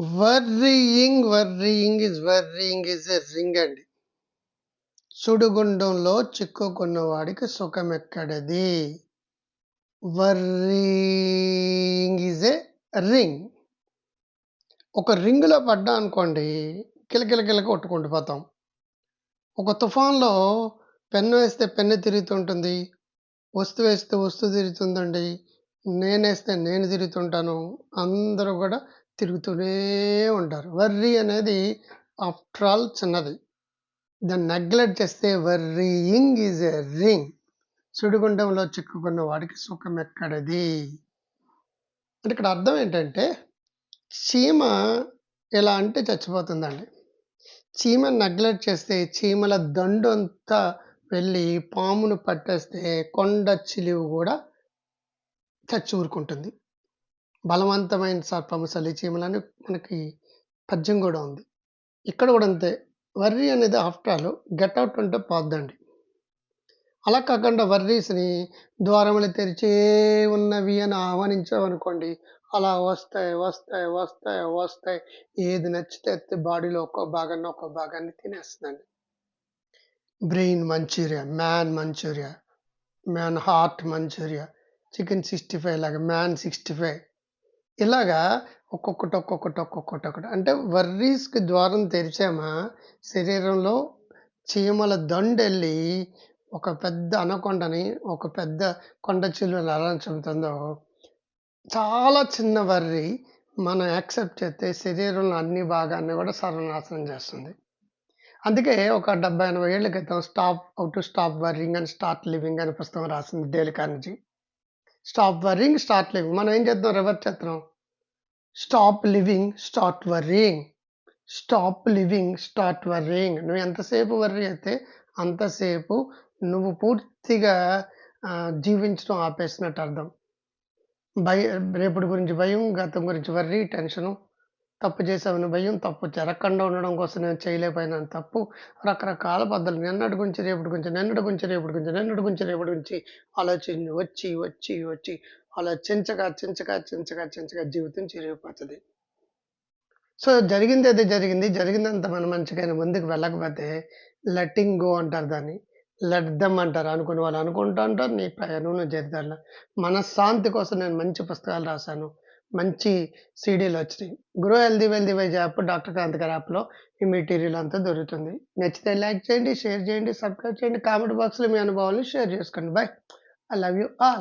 Worrying worrying is worrying is a ring అండి. సుడిగుండంలో చిక్కుకున్న వాడికి సుఖం ఎక్కడది? Worrying is a ring. ఒక రింగ్లో పడ్డా అనుకోండి కిలకిలకిలక కొట్టుకుంటూ పోతాం. ఒక తుఫాన్లో పెన్ను వేస్తే పెన్ను తిరుగుతుంటుంది వస్తువు వేస్తే వస్తువు తిరుగుతుందండి నేనేస్తే నేను తిరుగుతుంటాను అందరూ కూడా తిరుగుతూనే ఉంటారు. వర్రీ అనేది ఆఫ్టర్ ఆల్ చిన్నది. దాన్ని నెగ్లెక్ట్ చేస్తే వర్రీయింగ్ ఈజ్ ఎ రింగ్ సుడిగుండంలో చిక్కుకున్న వాడికి సుఖం ఎక్కడది? అంటే ఇక్కడ అర్థం ఏంటంటే చీమ ఎలా అంటే చచ్చిపోతుందండి. చీమ నెగ్లెక్ట్ చేస్తే చీమల దండు అంతా వెళ్ళి పామును పట్టేస్తే కొండ చిలువు కూడా చచ్చి ఊరుకుంటుంది. బలవంతమైన సర్పము సలిచీమలని మనకి పద్యం కూడా ఉంది. ఇక్కడ కూడా అంతే. వర్రీ అనేది ఆఫ్టర్ ఆల్ గెట్ అవుట్ ఉంటే పోద్దండి. అలా కాకుండా వర్రీస్ని ద్వారములు తెరిచే ఉన్నవి అని ఆహ్వానించామనుకోండి అలా వస్తాయి వస్తాయి వస్తాయి వస్తాయి. ఏది నచ్చితే అయితే బాడీలో ఒక్కో భాగాన్ని ఒక్కో భాగాన్ని తినేస్తుందండి. Brain manchuria man manchuria man heart manchuria chicken sixty five లాగా మ్యాన్ సిక్స్టీ ఫైవ్ ఇలాగా ఒక్కొక్కటి ఒక్కొక్కటి ఒక్కొక్కటి ఒకటి అంటే వర్రీస్కి ద్వారం తెరిచామా? శరీరంలో చీమల దండెళ్ళి ఒక పెద్ద అనకొండని ఒక పెద్ద కొండ చిల్లుని ఎలా చెబుతుందో. చాలా చిన్న వర్రి మనం యాక్సెప్ట్ చేస్తే శరీరంలో అన్ని భాగాన్ని కూడా సర్వనాశనం చేస్తుంది. అందుకే ఒక డెబ్బై ఎనభై ఏళ్ళ క్రితం stop out to stop worrying and start living అనే పుస్తకం రాసింది Dale Carnegie. Stop worrying start living మనం ఏం చేద్దాం? రివర్స్ చేద్దాం stop living start worrying stop living start worrying నువ్వు ఎంతసేపు వర్రీ అయితే అంతసేపు నువ్వు పూర్తిగా జీవించడం ఆపేసినట్టు అర్థం. భయ రేపటి గురించి భయం గతం గురించి వర్రీ టెన్షను తప్పు చేసామని భయం తప్పు జరగకుండా ఉండడం కోసం నేను చేయలేకపోయినాను. తప్పు రకరకాల పద్ధతులు. నిన్నటి గురించి రేపటి గురించి నిన్నటి గురించి రేపటి గురించి నిన్నటి గురించి రేపటి గురించి ఆలోచించి వచ్చి వచ్చి వచ్చి ఆలోచించగా చించగా చించగా చించగా జీవితం చిరిగిపోతుంది. సో జరిగింది అది జరిగింది. జరిగిందంత మన మంచిగా ముందుకు వెళ్ళకపోతే లెట్టింగ్ గో అంటారు దాన్ని. లెట్ అంటారు. అనుకుని వాళ్ళు అనుకుంటూ ఉంటారు. నీ ప్రయాణం నువ్వు జరిదాల మనశ్శాంతి కోసం నేను మంచి పుస్తకాలు రాశాను. మంచి సీడీలు వచ్చినాయి. Grow healthy wealthy wise app doctor Kanth గారి యాప్లో ఈ మెటీరియల్ అంతా దొరుకుతుంది. నచ్చితే లైక్ చేయండి షేర్ చేయండి సబ్స్క్రైబ్ చేయండి కామెంట్ బాక్స్లో మీ అనుభవాలను షేర్ చేసుకోండి. Bye I love you all